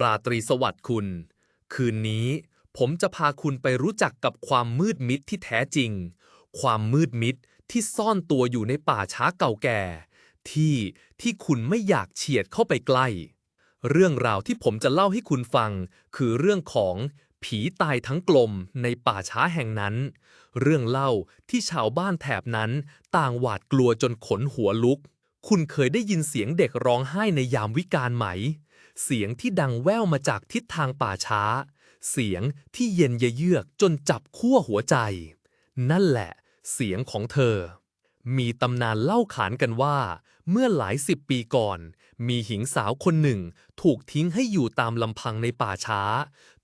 ราตรีสวัสดิ์คุณ คืนนี้ผมจะพาคุณไปรู้จักกับความมืดมิดที่แท้จริง ความมืดมิดที่ซ่อนตัวอยู่ในป่าช้าเก่าแก่ ที่ที่คุณไม่อยากเฉียดเข้าไปใกล้ เรื่องราวที่ผมจะเล่าให้คุณฟัง คือเรื่องของผีตายทั้งกลมในป่าช้าแห่งนั้น เรื่องเล่าที่ชาวบ้านแถบนั้นต่างหวาดกลัวจนขนหัวลุก คุณเคยได้ยินเสียงเด็กร้องไห้ในยามวิกาลไหม เสียงที่ดังแว่วมาจากทิศทางป่าช้า เสียงที่เย็นเยือกจนจับขั้วหัวใจ นั่นแหละ เสียงของเธอ มีตำนานเล่าขานกันว่า เมื่อหลายสิบปีก่อน มีหญิงสาวคนหนึ่ง ถูกทิ้งให้อยู่ตามลำพังในป่าช้า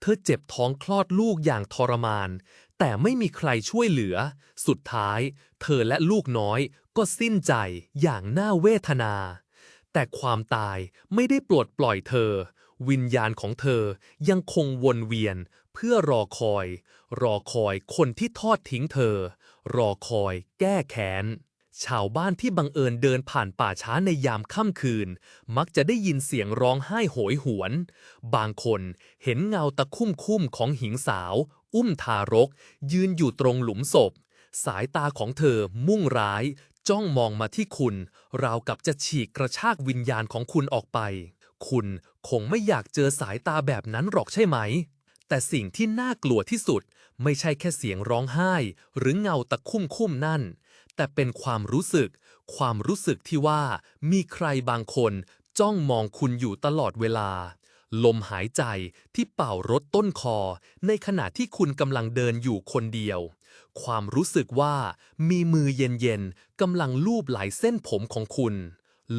เธอเจ็บท้องคลอดลูกอย่างทรมาน แต่ไม่มีใครช่วยเหลือ สุดท้าย เธอและลูกน้อยก็สิ้นใจอย่างน่าเวทนา แต่ความตายไม่ได้ปลดปล่อยเธอ วิญญาณของเธอยังคงวนเวียนเพื่อรอคอย รอคอยคนที่ทอดทิ้งเธอ รอคอยแก้แค้น ชาวบ้านที่บังเอิญเดินผ่านป่าช้าในยามค่ำคืน มักจะได้ยินเสียงร้องไห้โหยหวน บางคนเห็นเงาตะคุ่มคุ่มของหญิงสาว อุ้มทารก ยืนอยู่ตรงหลุมศพ สายตาของเธอมุ่งร้าย จ้องมองมาที่คุณ ราวกับจะฉีกกระชากวิญญาณของคุณออกไป คุณคงไม่อยากเจอสายตาแบบนั้นหรอกใช่ไหม แต่สิ่งที่น่ากลัวที่สุด ไม่ใช่แค่เสียงร้องไห้ หรือเงาตะคุ่มคุ่มนั่น แต่เป็นความรู้สึก ความรู้สึกที่ว่ามีใครบางคนจ้องมองคุณอยู่ตลอดเวลา ลมหายใจที่เป่ารถต้นคอ ในขณะที่คุณกำลังเดินอยู่คนเดียว ความรู้สึกว่ามีมือเย็นๆกำลังลูบหลายเส้นผมของคุณ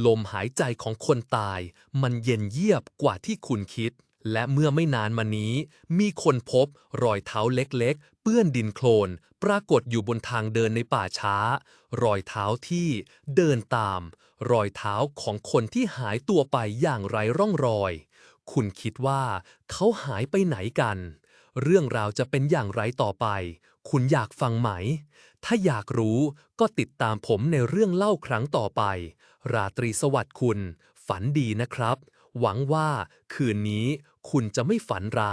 ลมหายใจของคนตาย มันเย็นเยียบกว่าที่คุณคิด และเมื่อไม่นานมานี้ มีคนพบรอยเท้าเล็กๆ เปื้อนดินโคลน ปรากฏอยู่บนทางเดินในป่าช้า รอยเท้าที่เดินตาม รอยเท้าของคนที่หายตัวไปอย่างไร้ร่องรอย คุณคิดว่าเขาหายไปไหนกัน เรื่องราวจะเป็นอย่างไรต่อไป คุณอยากฟังไหม ถ้าอยากรู้ก็ติดตามผมในเรื่องเล่าครั้งต่อไป ราตรีสวัสดิ์คุณ ฝันดีนะครับ หวังว่าคืนนี้คุณจะไม่ฝันร้าย